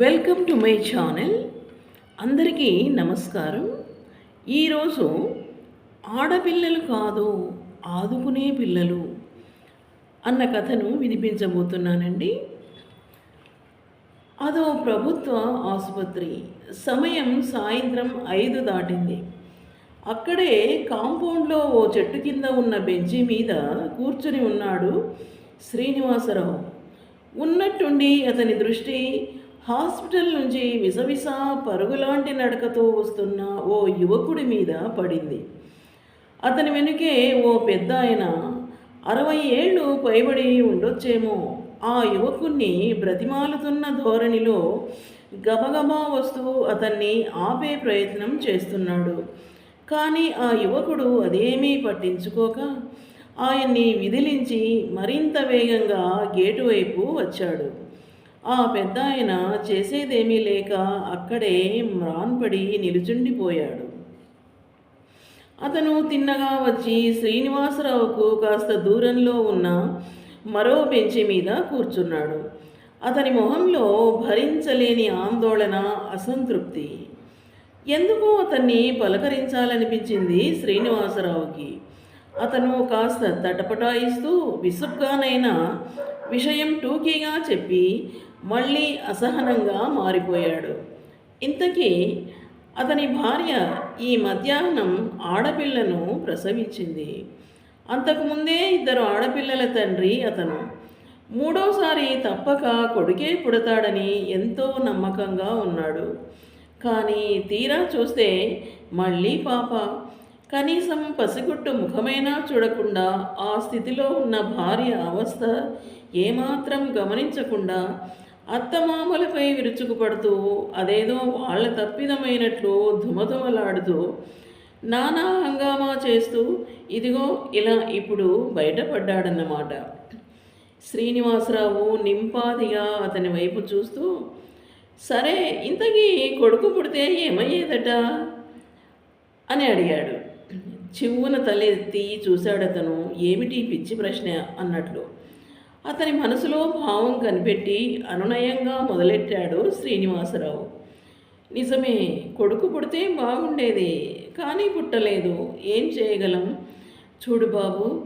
Welcome to my channel అందరికీ నమస్కారం. ఈరోజు ఆడపిల్లలు కాదు ఆదుకునే పిల్లలు అన్న కథను వినిపించబోతున్నానండి. అదో ప్రభుత్వ ఆసుపత్రి. సమయం సాయంత్రం ఐదు దాటింది. అక్కడే కాంపౌండ్లో ఓ చెట్టు కింద ఉన్న బెంచి మీద కూర్చుని ఉన్నాడు శ్రీనివాసరావు. ఉన్నట్టుండి అతని దృష్టి హాస్పిటల్ నుంచి విసవిస పరుగులాంటి నడకతో వస్తున్న ఓ యువకుడి మీద పడింది. అతని వెనుకే ఓ పెద్ద ఆయన అరవై ఏళ్ళు పైబడి ఉండొచ్చేమో. ఆ యువకుణ్ణి బ్రతిమాలుతున్న ధోరణిలో గబగబా వస్తూ అతన్ని ఆపే ప్రయత్నం చేస్తున్నాడు. కానీ ఆ యువకుడు అదేమీ పట్టించుకోక ఆయన్ని విదిలించి మరింత వేగంగా గేటు వైపు వచ్చాడు. ఆ పెద్ద ఆయన చేసేదేమీ లేక అక్కడే మ్రాన్పడి నిలుచుండిపోయాడు. అతను తిన్నగా వచ్చి శ్రీనివాసరావుకు కాస్త దూరంలో ఉన్న మరో బెంచి మీద కూర్చున్నాడు. అతని మొహంలో భరించలేని ఆందోళన అసంతృప్తి. ఎందుకో అతన్ని పలకరించాలనిపించింది శ్రీనివాసరావుకి. అతను కాస్త తటపటాయిస్తూ విసుగ్గానైనా విషయం టూకీగా చెప్పి మళ్ళీ అసహనంగా మారిపోయాడు. ఇంతకీ అతని భార్య ఈ మధ్యాహ్నం ఆడపిల్లను ప్రసవించింది. అంతకుముందే ఇద్దరు ఆడపిల్లల తండ్రి అతను. మూడోసారి తప్పక కొడుకే పుడతాడని ఎంతో నమ్మకంగా ఉన్నాడు. కానీ తీరా చూస్తే మళ్ళీ పాప. కనీసం పసిగుట్టు ముఖమైనా చూడకుండా ఆ స్థితిలో ఉన్న భార్య అవస్థ ఏమాత్రం గమనించకుండా అత్తమామలపై విరుచుకుపడుతూ అదేదో వాళ్ళ తప్పిదమైనట్లు ధుమధుమలాడుతూ నానా హంగామా చేస్తూ ఇదిగో ఇలా ఇప్పుడు బయటపడ్డాడన్నమాట. శ్రీనివాసరావు నింపాదిగా అతని వైపు చూస్తూ సరే ఇంతకీ కొడుకు పుడితే ఏమయ్యేదట? అని అడిగాడు. చివ్వున తలెత్తి చూశాడతను. ఏమిటి పిచ్చి ప్రశ్న? అన్నట్లు. అతని మనసులో భావం కనిపెట్టి అనునయంగా మొదలెట్టాడు శ్రీనివాసరావు. నిజమే కొడుకు పుడితే బాగుండేది కానీ పుట్టలేదు. ఏం చేయగలం? చూడు బాబు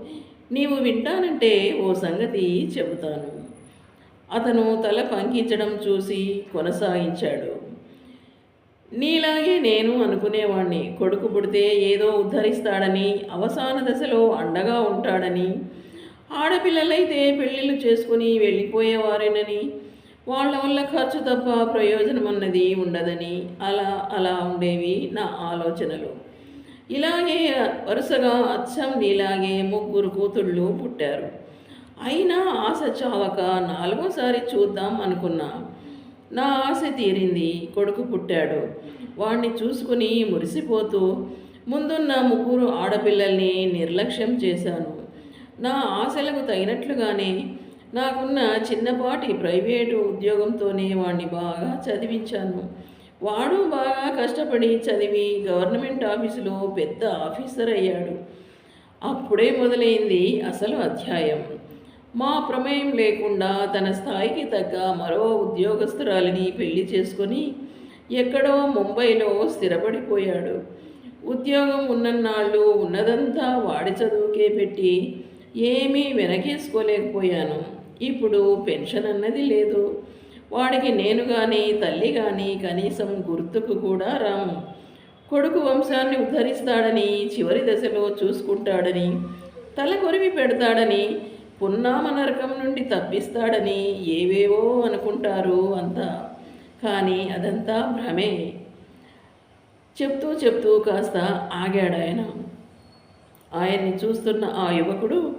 నీవు వింటానంటే ఓ సంగతి చెబుతాను. అతను తల పంకించడం చూసి కొనసాగించాడు. నీలాగే నేను అనుకునేవాణ్ణి. కొడుకు పుడితే ఏదో ఉద్ధరిస్తాడని అవసాన దశలో అండగా ఉంటాడని ఆడపిల్లలైతే పెళ్ళిళ్ళు చేసుకుని వెళ్ళిపోయేవారేనని. వాళ్ళ వల్ల ఖర్చు తప్ప ప్రయోజనం అన్నది ఉండదని అలా అలా ఉండేవి నా ఆలోచనలు. ఇలాగే వరుసగా అచ్చం నీలాగే ముగ్గురు కూతుళ్ళు పుట్టారు. అయినా ఆశ చావక నాలుగోసారి చూద్దాం అనుకున్నా. నా ఆశ తీరింది కొడుకు పుట్టాడు. వాణ్ణి చూసుకుని మురిసిపోతూ ముందున్న ముగ్గురు ఆడపిల్లల్ని నిర్లక్ష్యం చేశాను. నా ఆశలకు తగినట్లుగానే నాకున్న చిన్నపాటి ప్రైవేటు ఉద్యోగంతోనే వాణ్ణి బాగా చదివించాను. వాడు బాగా కష్టపడి చదివి గవర్నమెంట్ ఆఫీసులో పెద్ద ఆఫీసర్ అయ్యాడు. అప్పుడే మొదలైంది అసలు అధ్యాయం. మా ప్రమేయం లేకుండా తన స్థాయికి తగ్గ మరో ఉద్యోగస్తురాలిని పెళ్ళి చేసుకొని ఎక్కడో ముంబైలో స్థిరపడిపోయాడు. ఉద్యోగం ఉన్నన్నాళ్ళు ఉన్నదంతా వాడి చదువుకే పెట్టి ఏమీ వెనకేసుకోలేకపోయాను. ఇప్పుడు పెన్షన్ అన్నది లేదు. వాడికి నేను కానీ తల్లి కానీ కనీసం గుర్తుకు కూడా రాము. కొడుకు వంశాన్ని ఉద్ధరిస్తాడని చివరి దశలో చూసుకుంటాడని తల కొరివి పెడతాడని పున్నామ నరకం నుండి తప్పిస్తాడని ఏవేవో అనుకుంటారు అంతా. కానీ అదంతా భ్రమే. చెప్తూ చెప్తూ కాస్త ఆగాడు ఆయన ఆయన్ని చూస్తున్న ఆ యువకుడు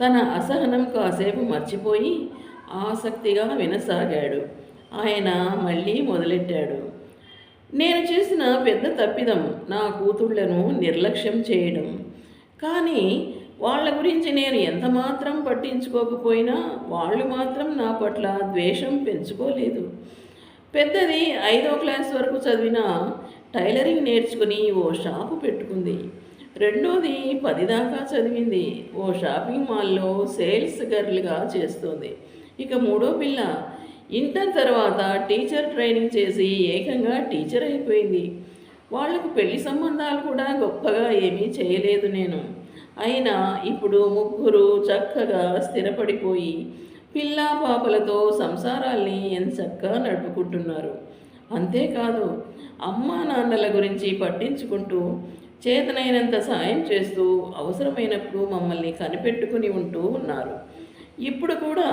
తన అసహనం కాసేపు మర్చిపోయి ఆసక్తిగా వినసాగాడు. ఆయన మళ్ళీ మొదలెట్టాడు. నేను చేసిన పెద్ద తప్పిదం నా కూతుళ్ళను నిర్లక్ష్యం చేయడం. కానీ వాళ్ళ గురించి నేను ఎంత మాత్రం పట్టించుకోకపోయినా వాళ్ళు మాత్రం నా పట్ల ద్వేషం పెంచుకోలేదు. పెద్దది ఐదో క్లాస్ వరకు చదివిన టైలరింగ్ నేర్చుకుని ఓ షాపు పెట్టుకుంది. రెండోది పది దాకా చదివింది. ఓ షాపింగ్ మాల్లో సేల్స్ గర్ల్గా చేస్తుంది. ఇక మూడో పిల్ల. ఇంటర్ తర్వాత టీచర్ ట్రైనింగ్ చేసి ఏకంగా టీచర్ అయిపోయింది. వాళ్ళకు పెళ్ళి సంబంధాలు కూడా గొప్పగా ఏమీ చేయలేదు నేను. అయినా ఇప్పుడు ముగ్గురు చక్కగా స్థిరపడిపోయి పిల్ల పాపలతో సంసారాల్ని ఎంచక్కగా నడుపుకుంటున్నారు. అంతేకాదు అమ్మా నాన్నల గురించి పట్టించుకుంటూ చేతనైనంత సాయం చేస్తూ అవసరమైనప్పుడు మమ్మల్ని కనిపెట్టుకుని ఉంటూ ఉన్నారు. ఇప్పుడు కూడా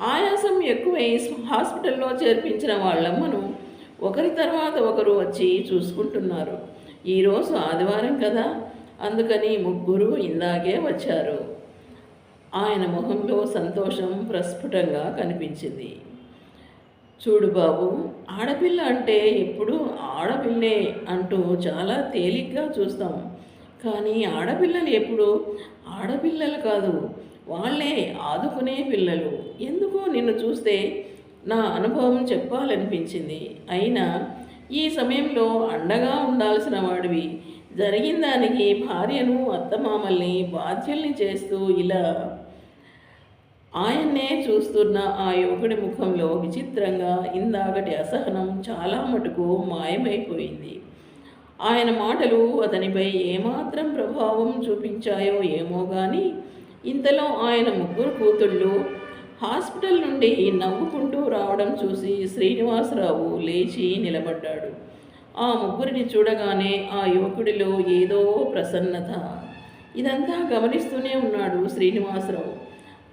ఆయాసం ఎక్కువై హాస్పిటల్లో చేర్పించిన వాళ్ళమ్మను ఒకరి తర్వాత ఒకరు వచ్చి చూసుకుంటున్నారు. ఈరోజు ఆదివారం కదా అందుకని ముగ్గురు ఇందాకే వచ్చారు. ఆయన ముఖంలో సంతోషం ప్రస్ఫుటంగా కనిపించింది. చూడు బాబు ఆడపిల్ల అంటే ఎప్పుడు ఆడపిల్లే అంటూ చాలా తేలిగ్గా చూస్తాం. కానీ ఆడపిల్లలు ఎప్పుడు ఆడపిల్లలు కాదు వాళ్ళే ఆదుకునే పిల్లలు. ఎందుకో నిన్ను చూస్తే నా అనుభవం చెప్పాలనిపించింది. అయినా ఈ సమయంలో అండగా ఉండాల్సిన వాడివి. జరిగిన దానికి భార్యను అత్తమామల్ని బాధ్యల్ని చేస్తూ ఇలా ఆయన్నే చూస్తున్న ఆ యువకుడి ముఖంలో విచిత్రంగా ఇందాకటి అసహనం చాలా మటుకు మాయమైపోయింది. ఆయన మాటలు అతనిపై ఏమాత్రం ప్రభావం చూపించాయో ఏమో కానీ ఇంతలో ఆయన ముగ్గురు కూతుళ్ళు హాస్పిటల్ నుండి నవ్వుకుంటూ రావడం చూసి శ్రీనివాసరావు లేచి నిలబడ్డాడు. ఆ ముగ్గురిని చూడగానే ఆ యువకుడిలో ఏదో ప్రసన్నత. ఇదంతా గమనిస్తూనే ఉన్నాడు శ్రీనివాసరావు.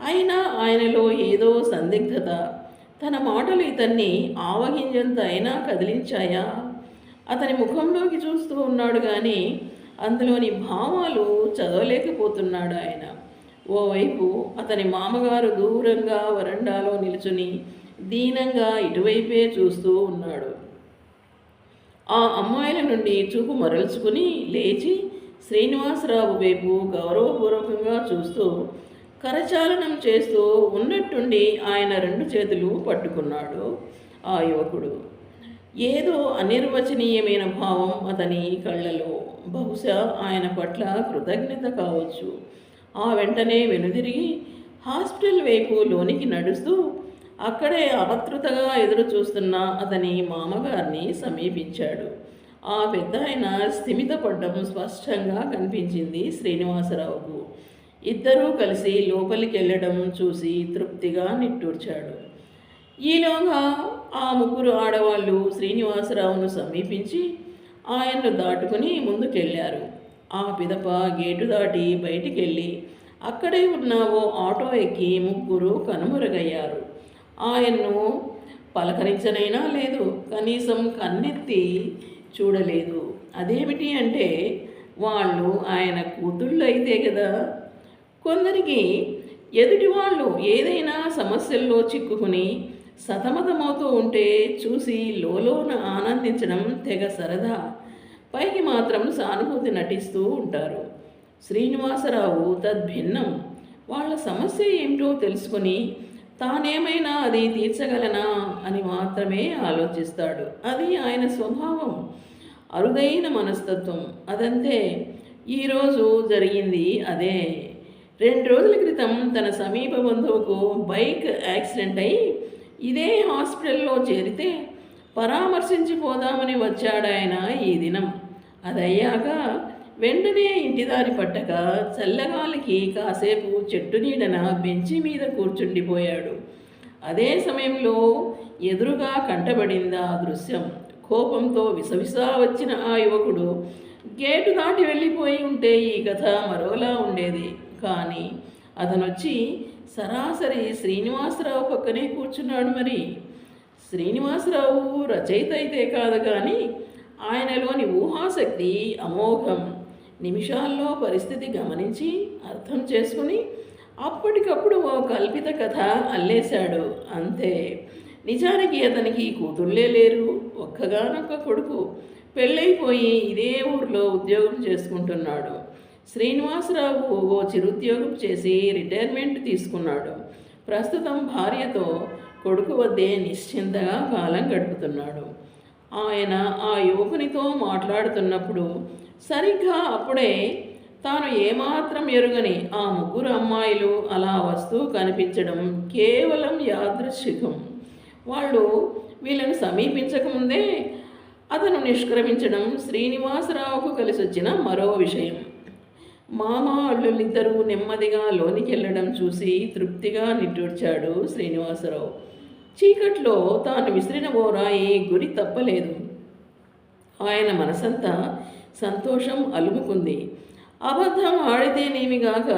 అయినా ఆయనలో ఏదో సందిగ్ధత. తన మాటలు ఇతన్ని ఆవగింజంత అయినా కదిలించాయా? అతని ముఖంలోకి చూస్తూ ఉన్నాడు కానీ అందులోని భావాలు చదవలేకపోతున్నాడు ఆయన. ఓవైపు అతని మామగారు దూరంగా వరండాలో నిలుచుని దీనంగా ఇటువైపే చూస్తూ ఉన్నాడు. ఆ అమ్మాయిల నుండి చూపు మరల్చుకుని లేచి శ్రీనివాసరావు వైపు గౌరవపూర్వకంగా చూస్తూ కరచాలనం చేస్తూ ఉన్నట్టుండి ఆయన రెండు చేతులు పట్టుకున్నాడు ఆ యువకుడు. ఏదో అనిర్వచనీయమైన భావం అతని కళ్ళలో. బహుశా ఆయన పట్ల కృతజ్ఞత కావచ్చు. ఆ వెంటనే వెనుదిరిగి హాస్పిటల్ వైపు లోనికి నడుస్తూ అక్కడే ఆతృతగా ఎదురు చూస్తున్న అతని మామగారిని సమీపించాడు. ఆ పెద్ద ఆయన స్థిమితపడ్డం స్పష్టంగా కనిపించింది శ్రీనివాసరావుకు. ఇద్దరూ కలిసి లోపలికి వెళ్ళడం చూసి తృప్తిగా నిట్టూర్చాడు. ఈలోగా ఆ ముగ్గురు ఆడవాళ్ళు శ్రీనివాసరావును సమీపించి ఆయన్ను దాటుకుని ముందుకెళ్ళారు. ఆ పిదప గేటు దాటి బయటికెళ్ళి అక్కడే ఉన్న ఓ ఆటో ఎక్కి ముగ్గురు కనుమరుగయ్యారు. ఆయన్ను పలకరించనైనా లేదు కనీసం కన్నెత్తి చూడలేదు. అదేమిటి అంటే వాళ్ళు ఆయన కూతుళ్ళు అయితే కదా కొందరికి ఎదుటి వాళ్ళు ఏదైనా సమస్యల్లో చిక్కుకుని సతమతమవుతూ ఉంటే చూసి లోలోన ఆనందించడం తెగ సరదా. పైకి మాత్రం సానుభూతి నటిస్తూ ఉంటారు. శ్రీనివాసరావు తద్భిన్నం. వాళ్ళ సమస్య ఏమిటో తెలుసుకొని తానేమైనా అది తీర్చగలనా అని మాత్రమే ఆలోచిస్తాడు. అది ఆయన స్వభావం. అరుదైన మనస్తత్వం. అదంతే. ఈరోజు జరిగింది అదే. రెండు రోజుల క్రితం తన సమీప బంధువుకు బైక్ యాక్సిడెంట్ అయి ఇదే హాస్పిటల్లో చేరితే పరామర్శించిపోదామని వచ్చాడాయన ఈ దినం. అదయ్యాక వెంటనే ఇంటిదారి పట్టక చల్లగాలికి కాసేపు చెట్టు నీడన బెంచి మీద కూర్చుండిపోయాడు. అదే సమయంలో ఎదురుగా కంటబడింది ఆ దృశ్యం. కోపంతో విసవిసా వచ్చిన ఆ యువకుడు గేటు దాటి వెళ్ళిపోయి ఉంటే ఈ కథ మరోలా ఉండేది. కానీ అతనొచ్చి సరాసరి శ్రీనివాసరావు పక్కనే కూర్చున్నాడు మరి. శ్రీనివాసరావు రచయిత అయితే కాదు కానీ ఆయనలోని ఊహాశక్తి అమోఘం నిమిషాల్లో పరిస్థితి గమనించి అర్థం చేసుకుని అప్పటికప్పుడు ఓ కల్పిత కథ అల్లేశాడు. అంతే. నిజానికి అతనికి కూతుళ్ళే లేరు. ఒక్కగానొక్క కొడుకు. పెళ్ళైపోయి ఇదే ఊర్లో ఉద్యోగం చేసుకుంటున్నాడు. శ్రీనివాసరావు ఓ చిరుద్యోగం చేసి రిటైర్మెంట్ తీసుకున్నాడు. ప్రస్తుతం భార్యతో కొడుకు వద్దే నిశ్చింతగా కాలం గడుపుతున్నాడు. ఆయన ఆ యువకునితో మాట్లాడుతున్నప్పుడు సరిగ్గా అప్పుడే తాను ఏమాత్రం ఎరుగని ఆ ముగ్గురు అమ్మాయిలు అలా వస్తూ కనిపించడం కేవలం యాదృశ్చికం. వాళ్ళు వీళ్ళను సమీపించకముందే అతను నిష్క్రమించడం శ్రీనివాసరావుకు కలిసొచ్చిన మరో విషయం. మామ అల్లులిద్దరూ నెమ్మదిగా లోనికి వెళ్ళడం చూసి తృప్తిగా నిట్టూర్చాడు శ్రీనివాసరావు. చీకట్లో తాను విసిరిన బోరాయి గురి తప్పలేదు. ఆయన మనసంతా సంతోషం అలుముకుంది. అబద్ధం ఆడితేనేమిగాక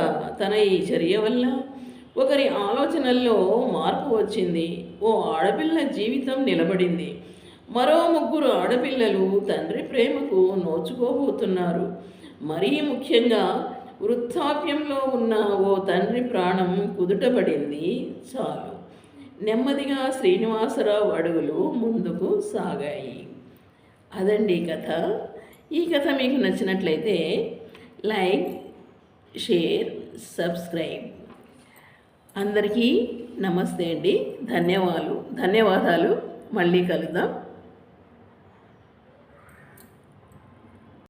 తన ఈ చర్య వల్ల? ఒకరి ఆలోచనల్లో మార్పు వచ్చింది. ఓ ఆడపిల్ల జీవితం నిలబడింది. మరో ముగ్గురు ఆడపిల్లలు తండ్రి ప్రేమకు నోచుకోబోతున్నారు. మరీ ముఖ్యంగా వృద్ధాప్యంలో ఉన్న ఓ తండ్రి ప్రాణం కుదుటపడింది. చాలు. నెమ్మదిగా శ్రీనివాసరావు అడుగులు ముందుకు సాగాయి. అదండి కథ. ఈ కథ మీకు నచ్చినట్లయితే లైక్ షేర్ సబ్స్క్రైబ్. అందరికీ నమస్తే అండి. ధన్యవాదాలు ధన్యవాదాలు. మళ్ళీ కలుద్దాం.